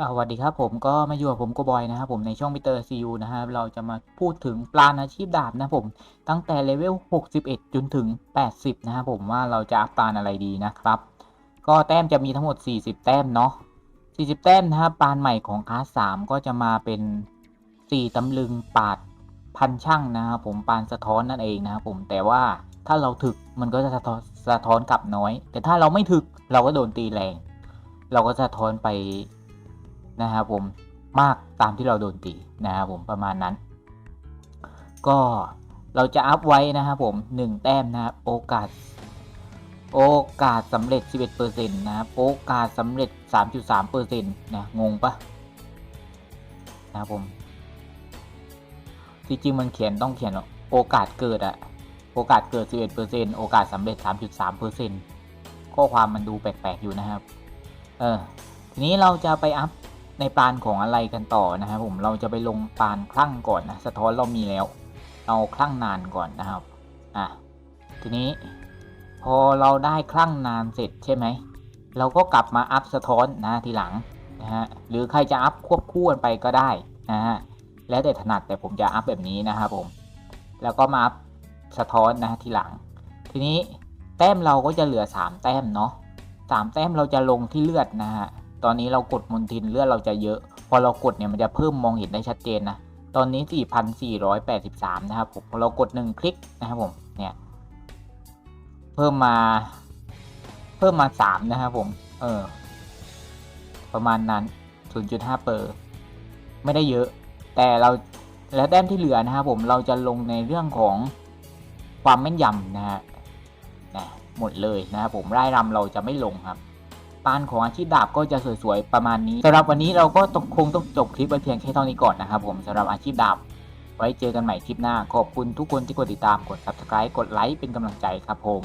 สวัสดีครับผมก็มาอยู่กับผมโกบอยนะครับผมในช่องมิเตอร์ซีูนะครับเราจะมาพูดถึงปลาอาชีพดาบนะผม ตั้งแต่เลเวล 61 จนถึง 80 นะครับผมว่าเราจะอัพปลานอะไรดีนะครับ ก็แต้มจะมีทั้งหมด 40 แต้มเนาะ40 แต้มนะครับปลานใหม่ของคลาส3ก็จะมาเป็น 4 ตำลึงปาดพันช่างนะครับผมปานสะท้อนนั่นเองนะครับผมแต่ว่าถ้าเราถึกมันก็จะสะท้อนสะท้อนกลับน้อย แต่ถ้าเราไม่ถึกเราก็โดนตีแรง เราก็สะท้อนไป นะครับผมมากตามที่เราโดนตีนะครับผมประมาณนั้น ก็เราจะอัพไว้นะครับผม1แต้มนะครับโอกาส โอกาสสำเร็จ 11%นะครับโอกาสสำเร็จ 3.3%นะงงปะนะครับผมที่จริงมันเขียนต้องเขียนโอกาสเกิดอะโอกาสเกิด 11%โอกาสสำเร็จ 3.3%ข้อความมันดูแปลกๆอยู่นะครับ เออ ทีนี้เราจะไปอัพ ในปานของอะไรกันต่อนะครับผมเราจะไปลงปานคลั่งก่อนนะสะท้อนเรามีแล้ว เอาคลั่งนานก่อนนะครับอะทีนี้พอเราได้คลั่งนานเสร็จใช่ไหมเราก็กลับมาอัพสะท้อนนะทีหลังนะฮะหรือใครจะอัพควบคู่กันไปก็ได้นะฮะแล้วแต่ถนัดแต่ผมจะอัพแบบนี้นะครับผม แล้วก็มาอัพสะท้อนนะทีหลัง ทีนี้แต้มเราก็จะเหลือ 3 แต้มเนาะสามแต้มเราจะลงที่เลือดนะฮะ ตอนนี้เรากดมนทินเลือดเราจะเยอะ พอเรากดเนี่ยมันจะเพิ่มมองเห็นได้ชัดเจนนะ ตอนนี้ 4,483 นะครับผมพอเรากด 1 คลิกนะครับผมเนี่ยเพิ่มมาเพิ่มมา 3 นะครับผม เออ ประมาณนั้น 0.5 เปอร์ ไม่ได้เยอะ แต่เราแล้วแต้มที่เหลือนะครับผมเราจะลงในเรื่องของความแม่นยำนะฮะนะหมดเลยนะครับผมไร่รำเราจะไม่ลงครับ ปานของอาชีพดาบก็จะสวยๆประมาณนี้สำหรับวันนี้เราก็ต้องคงต้องจบคลิปไว้เพียงแค่เท่านี้ก่อนนะครับผมสำหรับอาชีพดาบ ไว้เจอกันใหม่คลิปหน้าขอบคุณทุกคนที่กดติดตามกด subscribe กดไลค์เป็นกำลังใจครับผม